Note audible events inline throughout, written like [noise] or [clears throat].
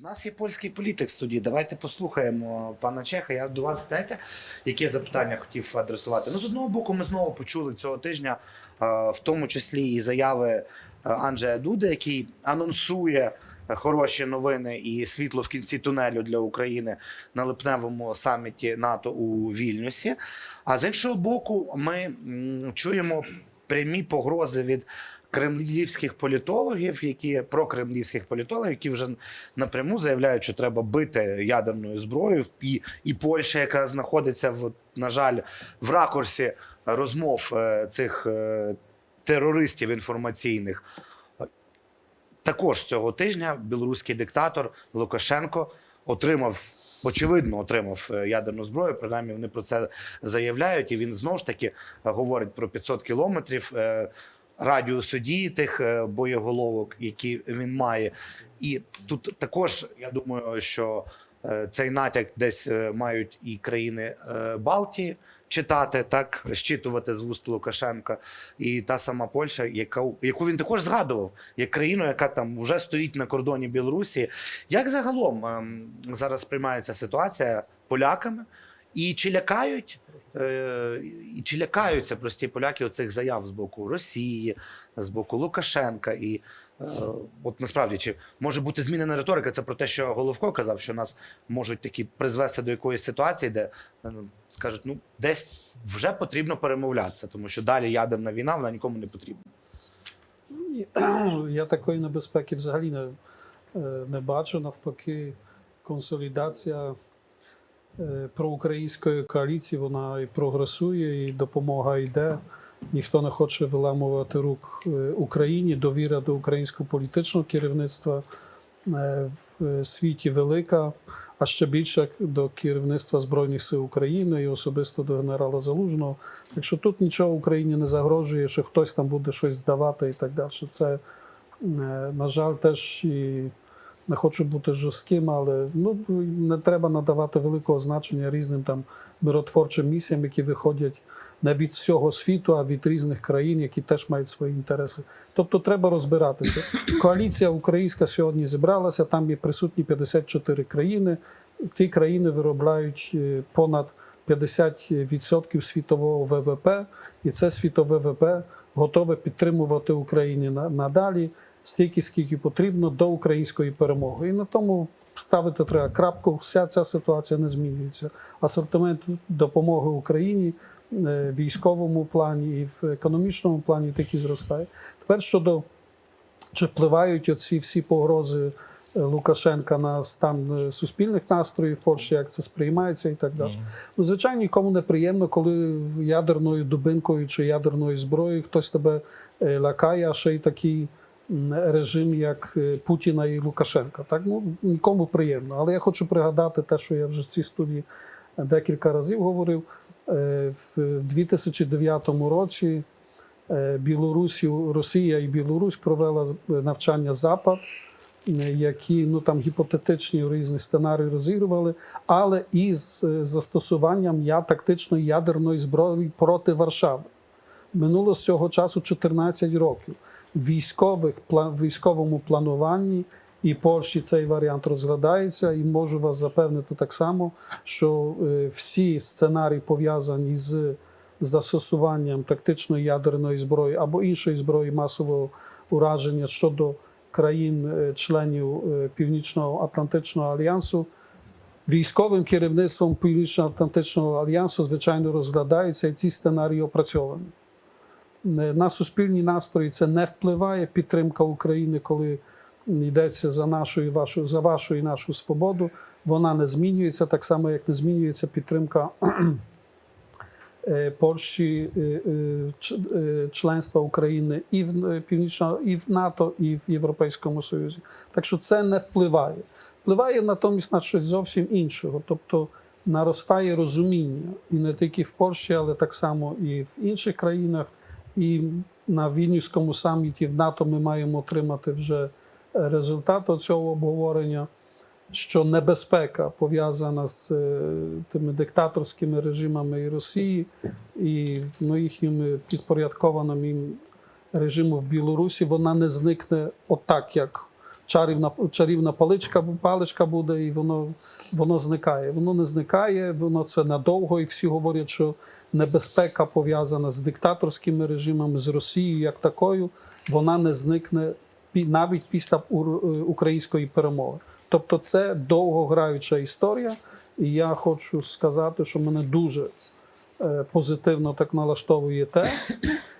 В нас є польський політик в студії. Давайте послухаємо пана Чеха. Я до вас знаєте, яке запитання хотів адресувати. Ну, з одного боку, ми знову почули цього тижня, е, в тому числі і заяви е, Анджея Дуди, який анонсує хороші новини і світло в кінці тунелю для України на липневому саміті НАТО у Вільнюсі. А з іншого боку, ми чуємо прямі погрози від кремлівських політологів, які прокремлівських політологів, які вже напряму заявляють, що треба бити ядерною зброєю, і, і Польща, яка знаходиться в на жаль в ракурсі розмов е, цих е, терористів інформаційних. Також цього тижня білоруський диктатор Лукашенко отримав. Очевидно, отримав е, ядерну зброю. Принаймні вони про це заявляють, і він знову ж таки говорить про 500 кілометрів радіусу дії тих е, боєголовок, які він має. І тут також я думаю, що е, цей натяк десь е, мають і країни Балтії читати, так щитувати з вуст Лукашенка, і та сама Польща, яка яку він також згадував як країну, яка там вже стоїть на кордоні Білорусі. Як загалом ем, зараз сприймається ситуація поляками? І чи лякають, е, і чи лякаються прості поляки оцих заяв з боку Росії, з боку Лукашенка? І е, от насправді чи може бути змінена риторика? Це про те, що Головко казав, що нас можуть такі призвести до якоїсь ситуації, де е, скажуть, ну десь вже потрібно перемовлятися, тому що далі ядерна війна вона нікому не потрібна. [clears throat] Я такої небезпеки взагалі не, не бачу. Навпаки, консолідація проукраїнської коаліції вона і прогресує, і допомога йде. Ніхто не хоче виламувати рук е, Україні. Довіра до українського політичного керівництва е, в світі велика, а ще більше до керівництва Збройних сил України і особисто до генерала Залужного. Так що тут нічого Україні не загрожує, що хтось там буде щось здавати і так далі. Це, е, на жаль, теж і не хочу бути жорстким, але ну, не треба надавати великого значення різним там миротворчим місіям, які виходять не від всього світу, а від різних країн, які теж мають свої інтереси. Тобто треба розбиратися. Коаліція українська сьогодні зібралася, там є присутні 54 країни. Ті країни виробляють е, понад 50% світового ВВП, і це світове ВВП готове підтримувати Україні на- надалі стільки, скільки потрібно до української перемоги. І на тому ставити треба крапку. Вся ця ситуація не змінюється. Асортимент допомоги Україні е, в військовому плані і в економічному плані таки зростає. Тепер щодо чи впливають оці всі погрози е, Лукашенка на стан е, суспільних настроїв в Польщі, як це сприймається і так далі. Ну, звичайно, нікому не приємно, коли ядерною дубинкою чи ядерною зброєю хтось тебе лякає, а ще й такий режим, як е, Путіна і Лукашенка. Так ну нікому приємно. Але я хочу пригадати те, що я вже в цій студії декілька разів говорив. Е, В 2009 році е, Білорусі, Росія і Білорусь провела навчання Запад, е, які ну там гіпотетичні різні сценарії розігрували, але із е, застосуванням я тактичної ядерної зброї проти Варшави. Минуло з цього часу 14 років. Військових військовому плануванні і Польщі цей варіант розглядається, і можу вас запевнити так само, що е, всі сценарії пов'язані з застосуванням тактичної ядерної зброї або іншої зброї масового ураження щодо країн-членів Північного Атлантичного альянсу. Військовим керівництвом Північно-Атлантичного альянсу, звичайно, розглядаються і ці сценарії опрацьовані. На суспільні настрої це не впливає. Підтримка України, коли йдеться за нашу і вашу, за вашу і нашу свободу, вона не змінюється, так само, як не змінюється підтримка [clears throat] е, Польщі, е, е, членства України і в Північно, і в НАТО, і в Європейському Союзі. Так що це не впливає. Впливає натомість на щось зовсім іншого. Тобто наростає розуміння і не тільки в Польщі, але так само і в інших країнах. І на Вільнюському саміті в НАТО ми маємо отримати вже результат цього обговорення, що небезпека пов'язана з е, тими диктаторськими режимами і Росії і ну, їхніми підпорядкованим їм режиму в Білорусі, вона не зникне отак, як чарівна, чарівна паличка, паличка буде, і воно, воно зникає. Воно не зникає, воно це надовго, і всі говорять, що небезпека пов'язана з диктаторськими режимами, з Росією як такою, вона не зникне навіть після е, української перемоги. Тобто це довгограюча історія, і я хочу сказати, що мене дуже е, позитивно так налаштовує те,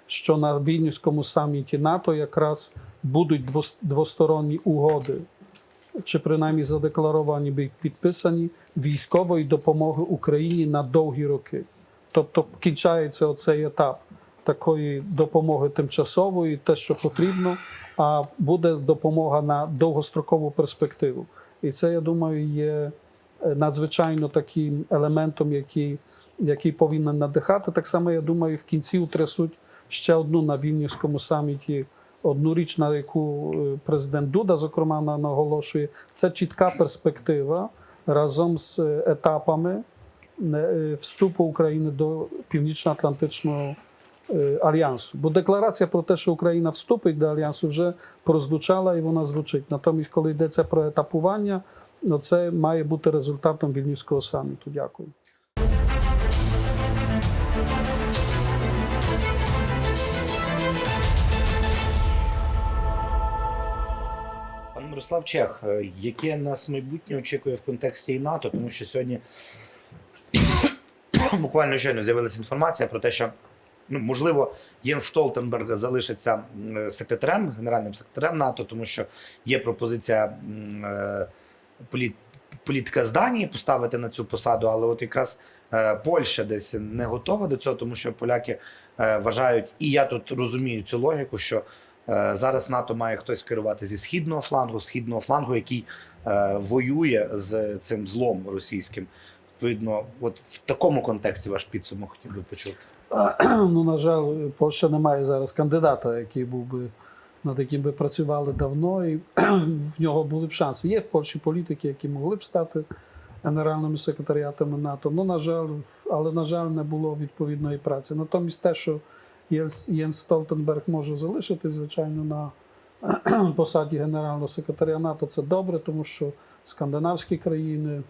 що на Вільнюському саміті НАТО якраз будуть двос- двосторонні угоди, чи принаймні задекларовані би підписані військової допомоги Україні на довгі роки. Тобто кінчається оцей етап такої допомоги тимчасової, те, що потрібно, а буде допомога на довгострокову перспективу. І це, я думаю, є е, надзвичайно таким елементом, який, який повинен надихати. Так само, я думаю, в кінці утрясуть ще одну на Вільнюському саміті. Одну річ, на яку е, президент Дуда, зокрема, наголошує, це чітка перспектива разом з е, етапами вступу України до Північно-Атлантичного альянсу. Бо декларація про те, що Україна вступить до альянсу, вже прозвучала і вона звучить. Натомість, коли йдеться про етапування, це має бути результатом Вільнюського саміту. Дякую. Мирослав Чех, яке нас майбутнє очікує в контексті НАТО, тому що сьогодні буквально щойно з'явилася інформація про те, що ну, можливо Єн Столтенберг залишиться секретарем, генеральним секретарем НАТО, тому що є пропозиція е, політ, політика з Данії поставити на цю посаду, але от якраз е, Польща десь не готова до цього, тому що поляки е, вважають, і я тут розумію цю логіку, що Е, Зараз НАТО має хтось керувати зі східного флангу, східного флангу, який е, воює з цим злом російським. Відповідно, от в такому контексті ваш підсумок хотів би почути. [clears throat] Ну, на жаль, Польща не має зараз кандидата, який був би над яким би працювали давно, і [clears throat] в нього були б шанси. Є в Польщі політики, які могли б стати генеральними секретаріатами НАТО. Ну, на жаль, але на жаль, не було відповідної праці. Натомість те, що Єнс, Столтенберг може залишити, звичайно, на [clears throat] посаді генерального секретаря НАТО, це добре, тому що скандинавські країни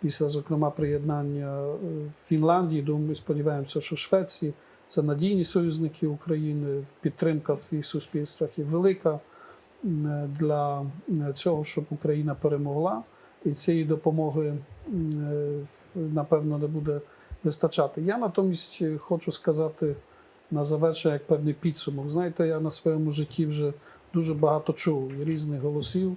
після, зокрема, приєднання Фінляндії, думаю, сподіваємося, що Швеції це надійні союзники України, в їх суспільствах є велика для цього, щоб Україна перемогла. І цієї допомоги, напевно, не буде вистачати. Я натомість хочу сказати на завершення як певний підсумок. Знаєте, я на своєму житті вже дуже багато чув різних голосів,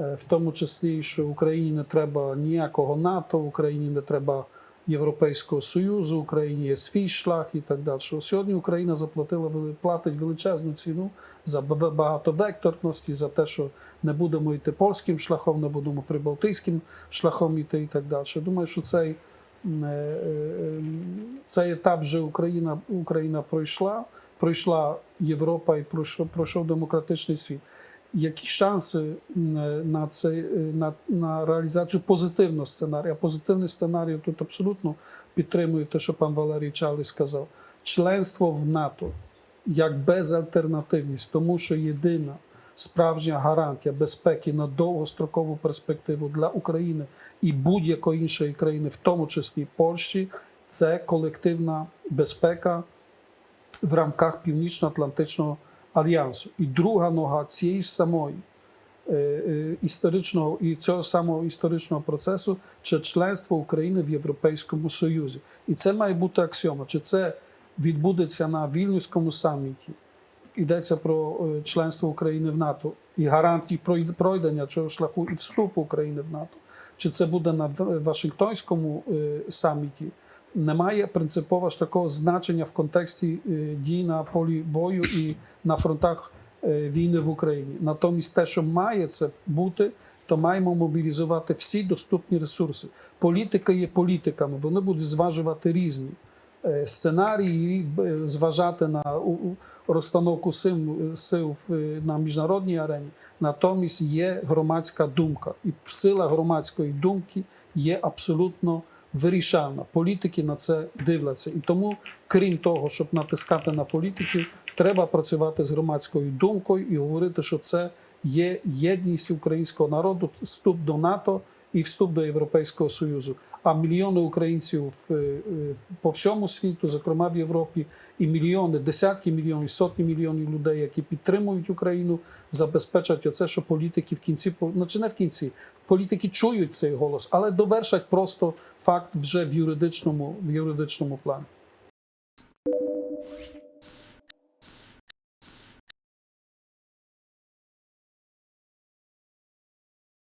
в тому числі, що Україні не треба ніякого НАТО, Україні не треба Європейського Союзу, Україні є свій шлях і так далі. Сьогодні Україна заплатила платить величезну ціну за б- багатовекторності, за те, що не будемо йти польським шляхом, не будемо прибалтійським шляхом йти і так далі. Думаю, що цей, е, е, цей етап вже Україна, Україна пройшла, пройшла Європа і пройшов, пройшов демократичний світ. Які шанси на, це, е, на, на реалізацію позитивного сценарія? Позитивний сценарій тут абсолютно підтримую те, що пан Валерій Чалий сказав. Членство в НАТО як безальтернативність, тому що єдина справжня гарантія безпеки на довгострокову перспективу для України і будь-якої іншої країни, в тому числі Польщі, це колективна безпека в рамках Північно-Атлантичного альянсу. І друга нога цієї ж самої е, е, історичного і цього самого історичного процесу це членство України в Європейському Союзі. І це має бути аксіома. Чи це відбудеться на Вільнюському саміті? Йдеться про е, членство України в НАТО і гарантії пройдення цього шляху і вступу України в НАТО. Чи це буде на Вашингтонському е, саміті? Немає принципово ж такого значення в контексті е, дій на полі бою і на фронтах е, війни в Україні. Натомість, те, що має це бути, то маємо мобілізувати всі доступні ресурси. Політика є політиками, вони будуть зважувати різні е, сценарії, зважати на розстановку сил, на міжнародній арені. Натомість є громадська думка, і сила громадської думки є абсолютно вирішальна. Політики на це дивляться. І тому, крім того, щоб натискати на політиків, треба працювати з громадською думкою і говорити, що це є єдність українського народу, вступ до НАТО і вступ до Європейського Союзу. А мільйони українців в, по всьому світу, зокрема в Європі, і мільйони, десятки мільйонів, сотні мільйонів людей, які підтримують Україну, забезпечать оце, що політики в кінці ну, не в кінці, політики чують цей голос, але довершать просто факт вже в юридичному, в юридичному плані.